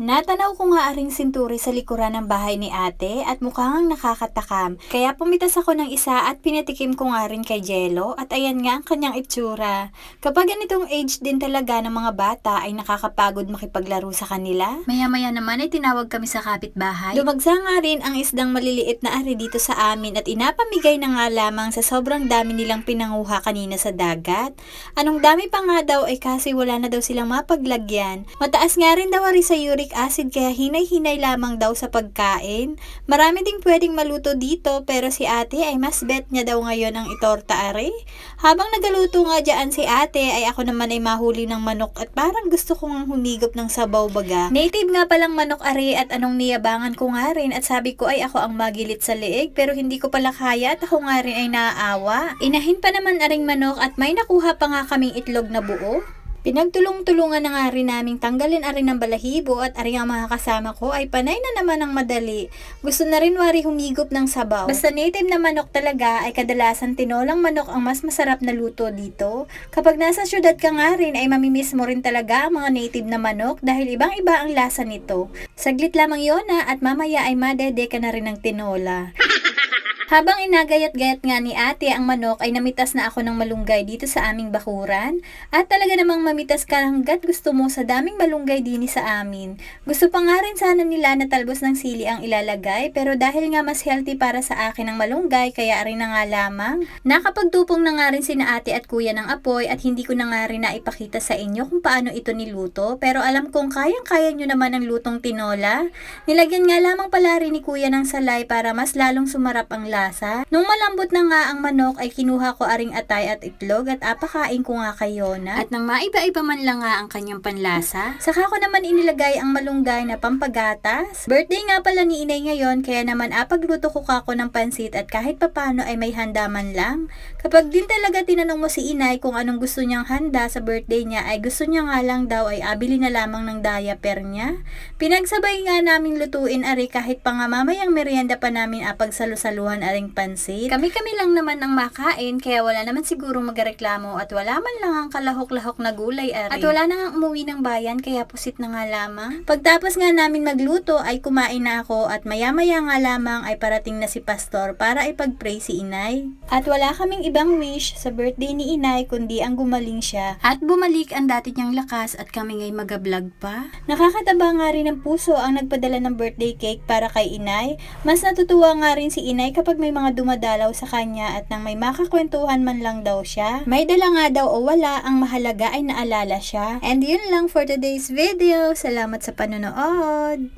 Natanaw ko nga aring sinturi sa likuran ng bahay ni ate at mukhang nakakatakam. Kaya pumitas ako ng isa at pinatikim ko nga rin kay Jello at ayan nga ang kanyang itsura. Kapag ganitong age din talaga ng mga bata ay nakakapagod makipaglaro sa kanila. Maya-maya naman ay tinawag kami sa kapitbahay. Lumagsa nga rin ang isdang maliliit na ari dito sa amin at inapamigay na nga lamang sa sobrang dami nilang pinanguha kanina sa dagat. Anong dami pa nga daw ay kasi wala na daw silang mapaglagyan. Mataas nga rin daw ari sa uric acid kaya hinay-hinay lamang daw sa pagkain. Marami ding pwedeng maluto dito pero si ate ay mas bet niya daw ngayon ang itorta ari. Habang nagaluto nga dyan si ate ay ako naman ay mahuli ng manok at parang gusto kong humigop ng sabaw baga. Native nga palang manok ari at anong niyabangan ko nga rin at sabi ko ay ako ang magilit sa leeg pero hindi ko pala kaya at ako nga rin ay naaawa. Inahin pa naman aring manok at may nakuha pa nga kaming itlog na buo. Pinagtulong-tulungan na nga rin naming tanggalin arin ng balahibo at aring ang mga kasama ko ay panay na naman ang madali. Gusto na rin wari humigop ng sabaw. Basta native na manok talaga ay kadalasan tinolang manok ang mas masarap na luto dito. Kapag nasa syudad ka nga rin ay mamimiss mo rin talaga ang mga native na manok dahil ibang-iba ang lasa nito. Saglit lamang yon na at mamaya ay madede ka na rin ng tinola. Habang inagayat-gayat nga ni ate ang manok ay namitas na ako ng malunggay dito sa aming bakuran. At talaga namang mamitas ka hanggat gusto mo sa daming malunggay din sa amin. Gusto pa nga rin sana nila na talbos ng sili ang ilalagay pero dahil nga mas healthy para sa akin ang malunggay kaya rin na nga lamang. Nakapagtupong na nga rin sina ate at kuya ng apoy at hindi ko na nga rin naipakita sa inyo kung paano ito niluto pero alam kong kayang-kaya nyo naman ang lutong tinola. Nilagyan nga lamang pala rin ni kuya ng salay para mas lalong sumarap ang lasa. Nung malambot na nga ang manok ay kinuha ko aring atay at itlog at apakain ko nga kay Yona. At nang maiba-iba man lang nga ang kanyang panlasa, saka ko naman inilagay ang malunggay na pampagatas. Birthday nga pala ni inay ngayon kaya naman apagluto ko kako ng pansit at kahit papano ay may handa man lang. Kapag din talaga tinanong mo si inay kung anong gusto niyang handa sa birthday niya ay gusto niya nga lang daw ay abili na lamang ng diaper niya. Pinagsabay nga naming lutuin ari kahit pa nga mamayang merienda pa namin apagsalusaluhan aring pansit. Kami-kami lang naman ang makain kaya wala naman siguro magreklamo at wala man lang ang kalahok-lahok na gulay ari. At wala na nga umuwi ng bayan kaya pusit na nga lamang. Pagtapos nga namin magluto ay kumain na ako at maya-maya nga lamang ay parating na si pastor para ipag-pray si inay. At wala kaming ibang wish sa birthday ni inay kundi ang gumaling siya at bumalik ang dati niyang lakas at kami ngay magablog pa. Nakakataba nga rin ng puso ang nagpadala ng birthday cake para kay inay. Mas natutuwa nga rin si inay kapag may mga dumadalaw sa kanya at nang may makakwentuhan man lang daw siya. May dala nga daw o wala, ang mahalaga ay naalala siya. And yun lang for today's video. Salamat sa panonood!